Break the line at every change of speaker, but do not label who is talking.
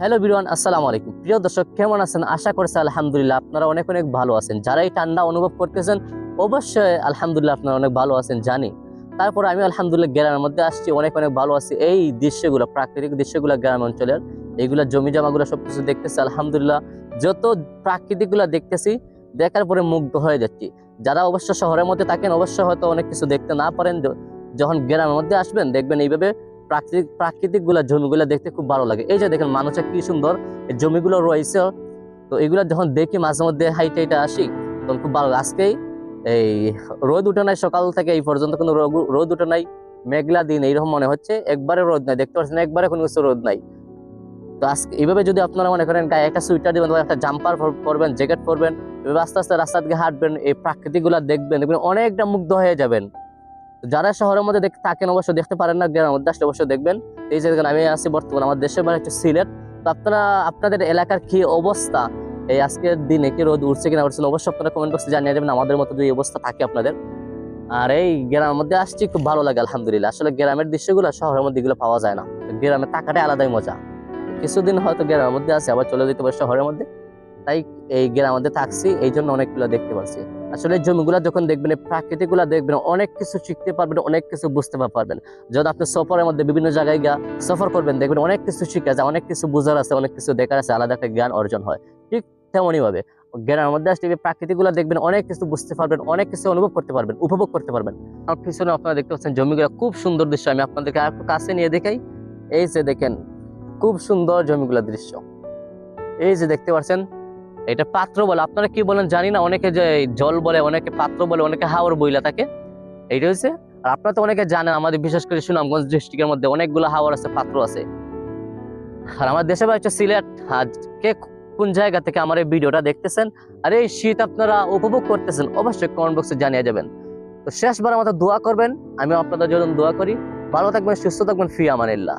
Hello বিরওয়ান আসসালামু আলাইকুম প্রিয় দর্শক, কেমন আছেন? আশা করছি আলহামদুলিল্লাহ আপনারা অনেক অনেক ভালো আছেন। যারা এই ঠান্ডা অনুভব করতেছেন, অবশ্যই আলহামদুলিল্লাহ আপনারা অনেক ভালো আছেন, জানি। তারপর আমি আলহামদুলিল্লাহ গ্রামের মধ্যে আসছি, অনেক অনেক ভালো আছি। এই দৃশ্যগুলো, প্রাকৃতিক দৃশ্যগুলো গ্রাম অঞ্চলের এইগুলো জমি জমাগুলো সব কিছু দেখতেছি, আলহামদুলিল্লাহ। যত প্রাকৃতিকগুলো দেখতেছি, দেখার পরে মুগ্ধ হয়ে যাচ্ছি। যারা অবশ্য শহরের মধ্যে থাকেন, অবশ্য হয়তো অনেক কিছু দেখতে না পারেন। যখন গ্রামের মধ্যে আসবেন, দেখবেন এইভাবে প্রাকৃতিক প্রাকৃতিকগুলা জমিগুলো দেখতে খুব ভালো লাগে। এই যে দেখেন মানুষের কি সুন্দর জমিগুলো রয়েছে। তো এগুলো যখন দেখি মাঝে মধ্যে হাইটে হাইটে আসি, তখন খুব ভালো আজকেই এই রোদ উঠে নাই, সকাল থেকে এই পর্যন্ত কোনো রোদ উঠে নাই, মেঘলা দিন, এইরকম মনে হচ্ছে। একবারে রোদ নাই, দেখতে পাচ্ছেন একবারে কোনো কিছু রোদ নাই। তো আজকে এইভাবে যদি আপনারা মনে করেন গায়ে একটা সুইটার দিবেন একটা জাম্পার পরবেন, জ্যাকেট পরবেন, এভাবে আস্তে আস্তে রাস্তা দিকে হাঁটবেন, এই প্রাকৃতিকগুলো দেখবেন দেখবেন অনেকটা মুগ্ধ হয়ে যাবেন। যারা শহরের মধ্যে থাকেন অবশ্য দেখতে পারেন না, গ্রামের মধ্যে আসলে অবশ্যই দেখবেন। এই যে আমি আছি বর্তমানে আমার দেশের বাড়ি হচ্ছে সিলেট। তো আপনারা, আপনাদের এলাকার কি অবস্থা? এই আজকের দিনে কি রোদ উঠছে কিনা উঠছে অবশ্যই আপনারা কমেন্ট বক্সে জানিয়ে দেবেন, আমাদের মতো যদি অবস্থা থাকে আপনাদের। আর এই গ্রামের মধ্যে আসছি, খুব ভালো লাগে, আলহামদুলিল্লাহ। আসলে গ্রামের দৃশ্যগুলো শহরের মধ্যে এগুলো পাওয়া যায় না। তো গ্রামে থাকাটাই আলাদাই মজা। কিছুদিন হয়তো গ্রামের মধ্যে আছে, আবার চলে যেতে পারে শহরের মধ্যে। তাই এই গ্রামের মধ্যে থাকছি, এই জন্য অনেকগুলো দেখতে পারছি। আসলে জমিগুলা যখন দেখবেন প্রাকৃতিকগুলা দেখবেন, অনেক কিছু শিখতে পারবেন, অনেক কিছু বুঝতে পারবেন। যখন আপনি সফরের মধ্যে বিভিন্ন জায়গায় গিয়া সফর করবেন, দেখবেন অনেক কিছু শিখে আছে, অনেক কিছু বোঝার আছে, অনেক কিছু দেখার আছে, আলাদা একটা জ্ঞান অর্জন হয়। ঠিক তেমনই ভাবে গ্রামের মধ্যে আসলে প্রাকৃতিকগুলা দেখবেন, অনেক কিছু বুঝতে পারবেন, অনেক কিছু অনুভব করতে পারবেন, উপভোগ করতে পারবেন। আমার পিছনে আপনারা দেখতে পাচ্ছেন জমিগুলো খুব সুন্দর দৃশ্য, আমি আপনাদেরকে আর কাছে নিয়ে দেখাই। এই যে দেখেন, খুব সুন্দর জমিগুলা দৃশ্য। এই যে দেখতে পাচ্ছেন এটা পাত্র বলে, আপনারা কি বলেন জানি না, অনেকে যে জল বলে, অনেকে পাত্র বলে, অনেকে হাওর বইলা থাকে, এইটা হচ্ছে আর আপনারা তো অনেকে জানেন, আমাদের বিশেষ করে সুনামগঞ্জ ডিস্ট্রিক্টের মধ্যে অনেকগুলো হাওর আছে, পাত্র আছে। আর আমার দেশে বাড়ি হচ্ছে সিলেট কে কোন জায়গা থেকে আমার এই ভিডিওটা দেখতেছেন, আর এই শীত আপনারা উপভোগ করতেছেন, অবশ্যই কমেন্ট বক্সে জানিয়ে যাবেন। তো শেষবার মতো দোয়া করবেন আমি আপনাদের জন্য দোয়া করি। ভালো থাকবেন, সুস্থ থাকবেন, ফি আমানিল্লাহ।